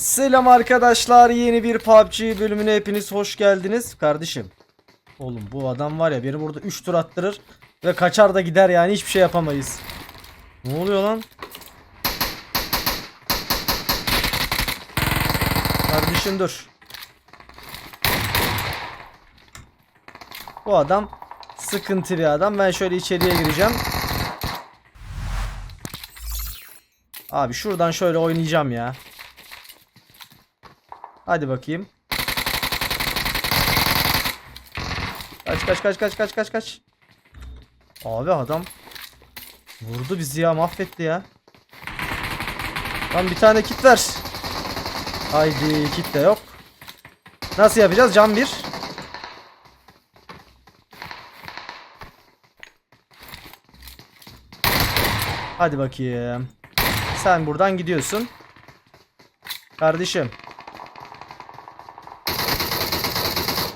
Selam arkadaşlar yeni bir PUBG bölümüne hepiniz hoş geldiniz kardeşim. Oğlum bu adam var ya beni burada 3 tur attırır ve kaçar da gider yani hiçbir şey yapamayız. Ne oluyor lan? Kardeşim dur. Bu adam sıkıntı bir adam. Ben şöyle içeriye gireceğim. Abi şuradan şöyle oynayacağım ya. Hadi bakayım. Kaç kaç kaç kaç kaç kaç kaç. Abi adam vurdu bizi ya mahvetti ya. Lan bir tane kit ver. Haydi kit de yok. Nasıl yapacağız? Cam bir. Hadi bakayım. Sen buradan gidiyorsun. Kardeşim.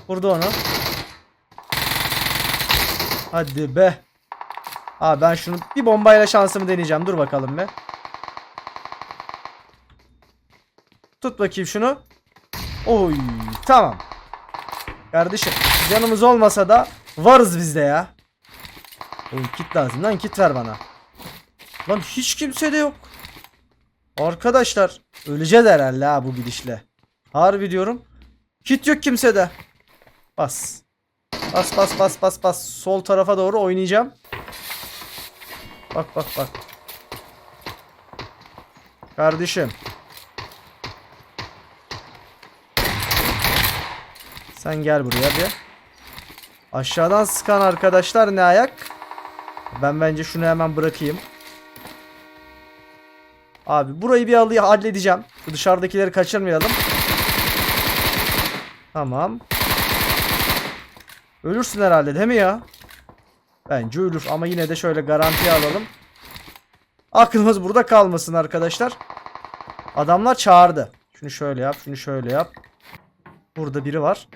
Vurdu onu. Hadi be. Abi ben şunu bir bombayla şansımı deneyeceğim. Dur bakalım be. Tut bakayım şunu. Oy tamam. Kardeşim canımız olmasa da varız biz de ya. Oğlum kit lazım lan kit ver bana. Lan hiç kimse de yok. Arkadaşlar öleceğiz herhalde ha bu gidişle. Harbi diyorum. Kit yok kimsede. Bas. Bas bas bas bas bas. Sol tarafa doğru oynayacağım. Bak bak bak. Kardeşim. Sen gel buraya bir. Aşağıdan sıkan arkadaşlar ne ayak? Ben bence şunu hemen bırakayım. Abi burayı bir alayım halledeceğim. Dışarıdakileri kaçırmayalım. Tamam. Ölürsün herhalde değil mi ya? Bence ölür ama yine de şöyle garantiye alalım. Aklımız burada kalmasın arkadaşlar. Adamlar çağırdı. Şunu şöyle yap, şunu şöyle yap. Burada biri var.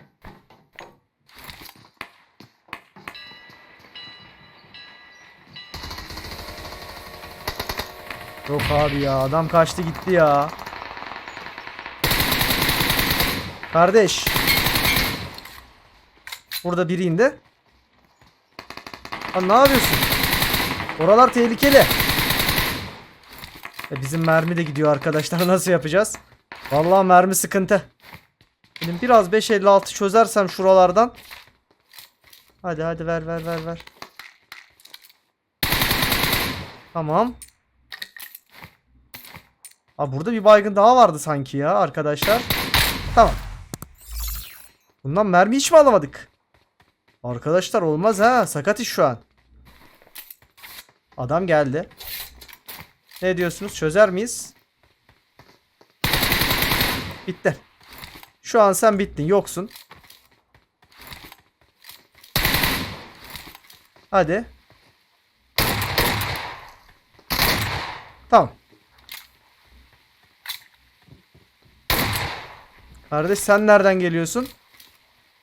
Yok abi ya adam kaçtı gitti ya. Kardeş. Burada biri indi. Lan ne yapıyorsun? Oralar tehlikeli. E bizim mermi de gidiyor arkadaşlar. Nasıl yapacağız? Vallahi mermi sıkıntı. Benim biraz 556 çözersem şuralardan. Hadi hadi ver ver ver ver. Tamam. Aa, burada bir baygın daha vardı sanki ya arkadaşlar. Tamam. Bundan mermi hiç mi alamadık? Arkadaşlar olmaz ha. Sakat iş şu an. Adam geldi. Ne diyorsunuz? Çözer miyiz? Bitti. Şu an sen bittin. Yoksun. Hadi. Tamam. Kardeş sen nereden geliyorsun?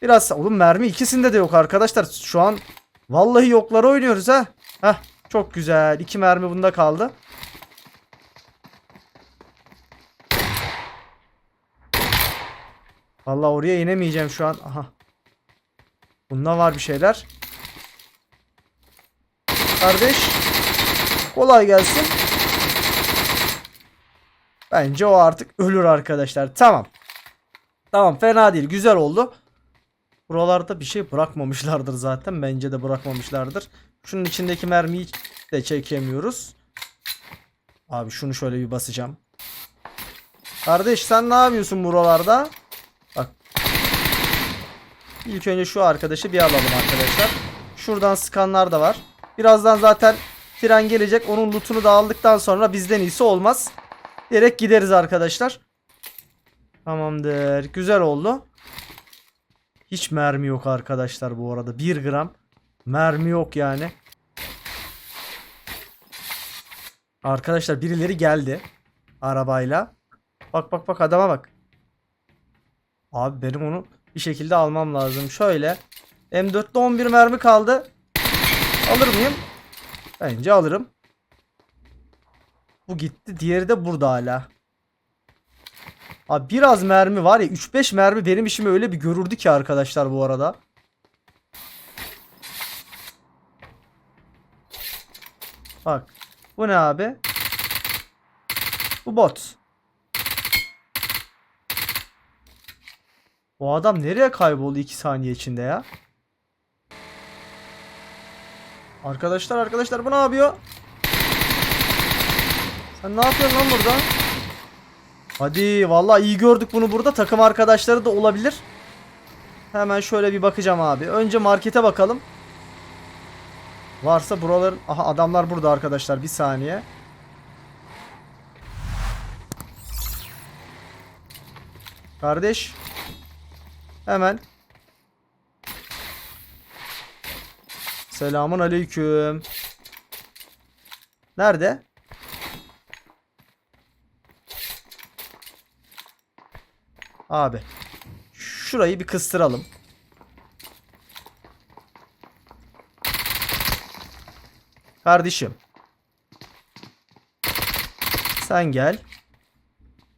Biraz oğlum mermi ikisinde de yok arkadaşlar. Şu an vallahi yokları oynuyoruz ha. Heh çok güzel. İki mermi bunda kaldı. Vallahi oraya inemeyeceğim şu an. Aha. Bunda var bir şeyler. Kardeş. Kolay gelsin. Bence o artık ölür arkadaşlar. Tamam. Tamam fena değil. Güzel oldu. Buralarda bir şey bırakmamışlardır zaten. Bence de bırakmamışlardır. Şunun içindeki mermiyi de çekemiyoruz. Abi şunu şöyle bir basacağım. Kardeş sen ne yapıyorsun buralarda? Bak. İlk önce şu arkadaşı bir alalım arkadaşlar. Şuradan sıkanlar da var. Birazdan zaten tren gelecek. Onun lootunu da aldıktan sonra bizden iyisi olmaz. Direkt gideriz arkadaşlar. Tamamdır. Güzel oldu. Hiç mermi yok arkadaşlar bu arada. 1 gram mermi yok yani. Arkadaşlar birileri geldi. Arabayla. Bak bak bak adama bak. Abi benim onu bir şekilde almam lazım. Şöyle. M4'te 11 mermi kaldı. Alır mıyım? Bence alırım. Bu gitti. Diğeri de burada hala. Abi biraz mermi var ya 3-5 mermi benim işimi öyle bir görürdü ki arkadaşlar bu arada. Bak. Bu ne abi? Bu bot. O adam nereye kayboldu 2 saniye içinde ya? Arkadaşlar arkadaşlar bu ne yapıyor? Sen ne yapıyorsun lan burada? Hadi vallahi iyi gördük bunu burada. Takım arkadaşları da olabilir. Hemen şöyle bir bakacağım abi. Önce markete bakalım. Varsa buraların... Aha adamlar burada arkadaşlar. Bir saniye. Kardeş. Hemen. Selamun aleyküm. Nerede? Abi. Şurayı bir kıstıralım. Kardeşim. Sen gel.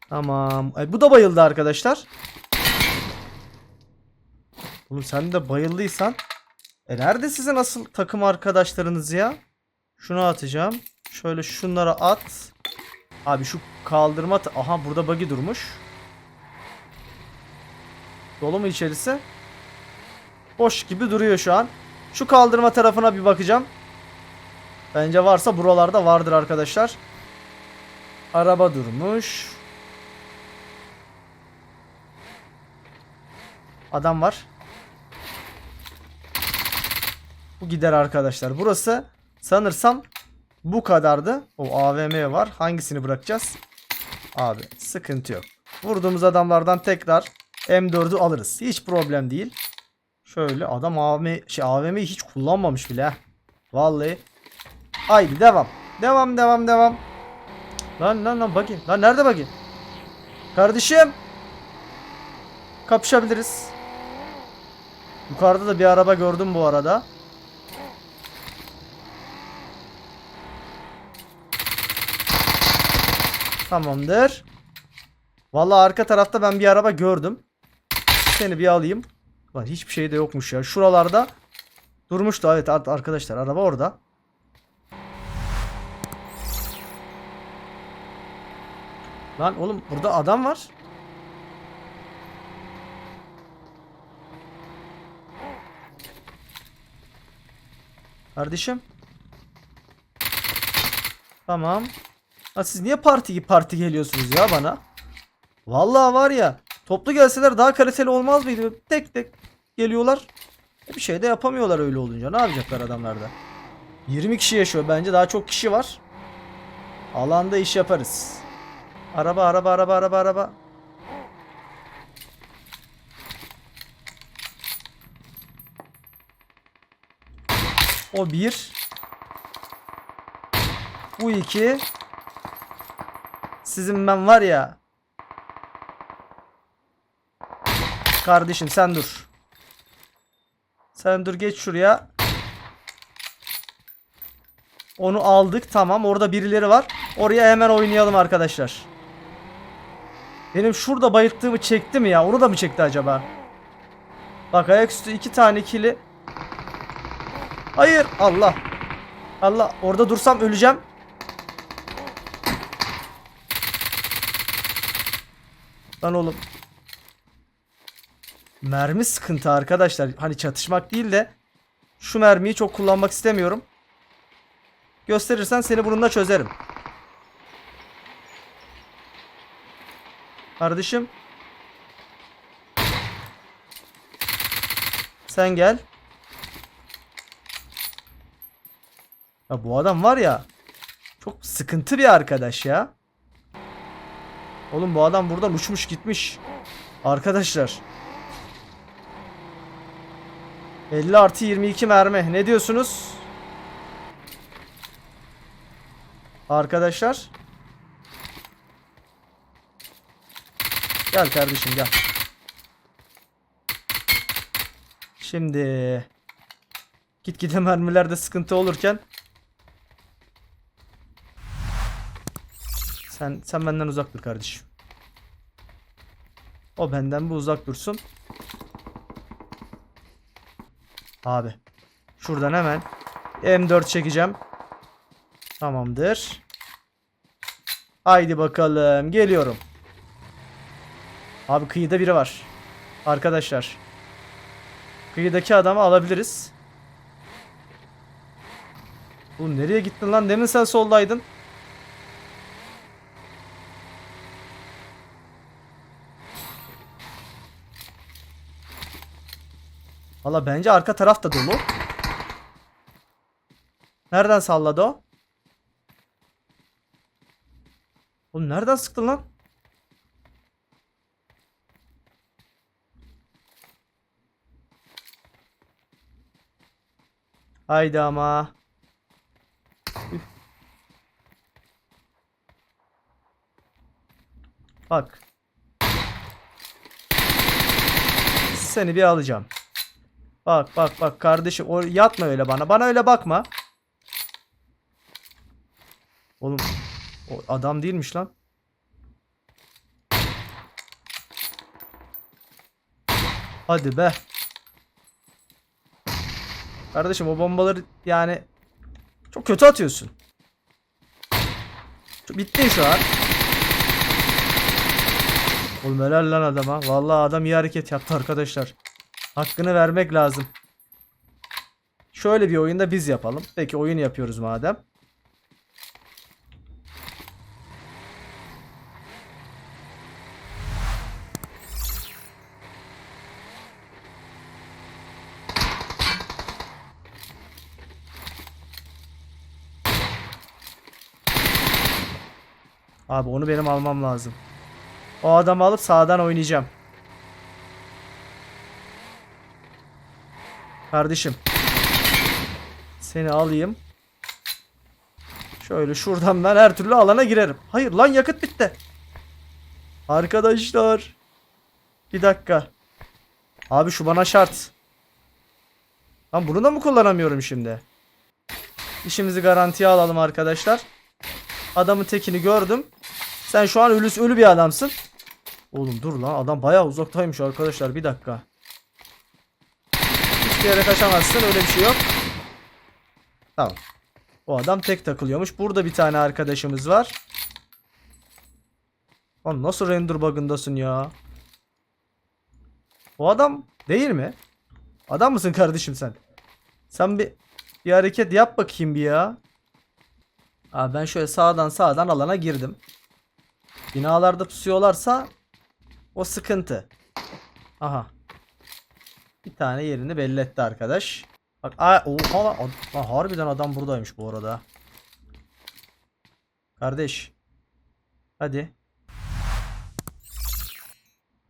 Tamam. Ay, bu da bayıldı arkadaşlar. Oğlum sen de bayıldıysan. E nerede sizin asıl takım arkadaşlarınız ya? Şunu atacağım. Şöyle şunlara at. Abi şu kaldırma... Aha burada buggy durmuş. Dolu mu içerisi? Boş gibi duruyor şu an. Şu kaldırma tarafına bir bakacağım. Bence varsa buralarda vardır arkadaşlar. Araba durmuş. Adam var. Bu gider arkadaşlar. Burası sanırsam bu kadardı. O AVM var. Hangisini bırakacağız? Abi sıkıntı yok. Vurduğumuz adamlardan tekrar M4'ü alırız. Hiç problem değil. Şöyle adam AVM, şey, AVM'yi hiç kullanmamış bile. Vallahi. Haydi devam. Devam devam devam. Lan lan lan buggy. Lan nerede buggy? Kardeşim. Kapışabiliriz. Yukarıda da bir araba gördüm bu arada. Tamamdır. Vallahi arka tarafta ben bir araba gördüm. Seni bir alayım. Lan hiçbir şey de yokmuş ya. Şuralarda durmuştu. Evet ar- arkadaşlar araba orada. Lan oğlum burada adam var. Kardeşim. Tamam. Ha siz niye parti parti geliyorsunuz ya bana? Vallahi var ya toplu gelseler daha kaliteli olmaz mıydı? Tek tek geliyorlar. E, Bir şey de yapamıyorlar öyle olunca. Ne yapacaklar adamlar da? 20 kişi yaşıyor. Bence daha çok kişi var. Alanda iş yaparız. Araba araba araba araba araba. O bir. Bu iki. Sizin ben var ya. Kardeşim sen dur. Sen dur geç şuraya. Onu aldık tamam orada birileri var. Oraya hemen oynayalım arkadaşlar. Benim şurada bayılttığımı çekti mi ya? Onu da mı çekti acaba? Bak ayaküstü iki tane kili. Hayır Allah. Allah orada dursam öleceğim. Lan oğlum. Mermi sıkıntı arkadaşlar. Hani çatışmak değil de şu mermiyi çok kullanmak istemiyorum. Gösterirsen seni bununla çözerim. Kardeşim. Sen gel. Ya bu adam var ya. Çok sıkıntı bir arkadaş ya. Oğlum bu adam buradan uçmuş gitmiş. Arkadaşlar. 50 artı 22 mermi. Ne diyorsunuz? Arkadaşlar. Gel kardeşim gel. Şimdi gitgide mermilerde sıkıntı olurken sen sen benden uzak dur kardeşim. O benden bir uzak dursun. Abi. Şuradan hemen M4 çekeceğim. Tamamdır. Haydi bakalım. Geliyorum. Abi kıyıda biri var. Arkadaşlar. Kıyıdaki adamı alabiliriz. Bu nereye gittin lan? Demin sen soldaydın. Valla bence arka taraf da dolu. Nereden salladı o? Oğlum nereden sıktın lan? Haydi ama. Bak. Seni bir alacağım. Bak bak bak kardeşim o yatma öyle bana. Bana öyle bakma. Oğlum o adam değilmiş lan. Hadi be. Kardeşim o bombaları yani çok kötü atıyorsun. Bitti şu an. Oğlum helal lan adama. Vallahi adam iyi hareket yaptı arkadaşlar. Hakkını vermek lazım. Şöyle bir oyunda biz yapalım. Peki oyun yapıyoruz madem. Abi onu benim almam lazım. O adamı alıp sağdan oynayacağım. Kardeşim. Seni alayım. Şöyle şuradan ben her türlü alana girerim. Hayır lan yakıt bitti. Arkadaşlar. Bir dakika. Abi şu bana şart. Lan bunu da mı kullanamıyorum şimdi? İşimizi garantiye alalım arkadaşlar. Adamın tekini gördüm. Sen şu an ölü, ölü bir adamsın. Oğlum dur lan adam bayağı uzaktaymış arkadaşlar bir dakika. Yere kaçamazsın öyle bir şey yok. Tamam. O adam tek takılıyormuş. Burada bir tane arkadaşımız var. Lan nasıl render bug'ındasın ya? O adam değil mi? Adam mısın kardeşim sen? Sen bir bir hareket yap bakayım bir ya. Abi ben şöyle sağdan sağdan alana girdim. Binalarda pusuyorlarsa o sıkıntı. Aha. Bir tane yerini belli etti arkadaş. Bak a oha lan, lan harbiden adam buradaymış bu arada. Kardeş. Hadi.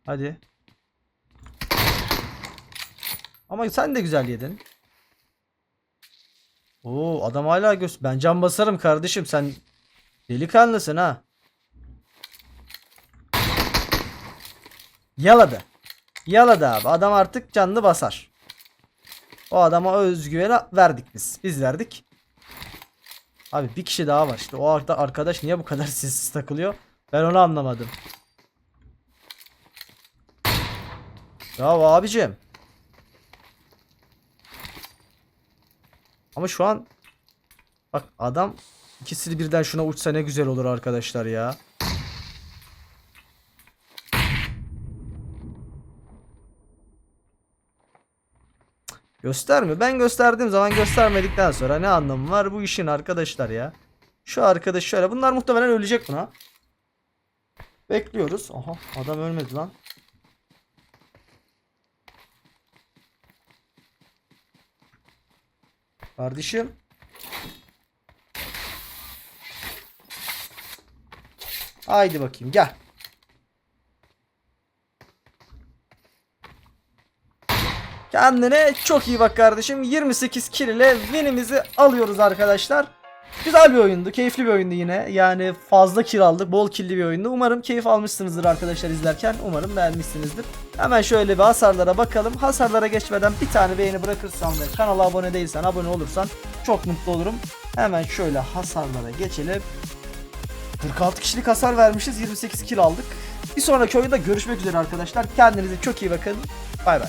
Hadi. Ama sen de güzel yedin. Oo adam hala göz. Ben can basarım kardeşim sen delikanlısın ha. Yaladı. Yaladı abi. Adam artık canlı basar. O adama özgüveni verdik biz. Biz verdik. Abi bir kişi daha var işte. O arka- arkadaş niye bu kadar sessiz takılıyor? Ben onu anlamadım. Ya abicim. Ama şu an bak adam ikisi birden şuna uçsa ne güzel olur arkadaşlar ya. Gösterme. Ben gösterdiğim zaman göstermedikten sonra ne anlamı var bu işin arkadaşlar ya. Şu arkadaş şöyle. Bunlar muhtemelen ölecek buna. Bekliyoruz. Aha adam ölmedi lan. Kardeşim. Haydi bakayım gel. Kendine çok iyi bak kardeşim. 28 kill ile winimizi alıyoruz arkadaşlar. Güzel bir oyundu. Keyifli bir oyundu yine. Yani fazla kill aldık. Bol killi bir oyundu. Umarım keyif almışsınızdır arkadaşlar izlerken. Umarım beğenmişsinizdir. Hemen şöyle bir hasarlara bakalım. Hasarlara geçmeden bir tane beğeni bırakırsan ve kanala abone değilsen abone olursan çok mutlu olurum. Hemen şöyle hasarlara geçelim. 46 kişilik hasar vermişiz. 28 kill aldık. Bir sonraki oyunda görüşmek üzere arkadaşlar. Kendinize çok iyi bakın. Bay bay.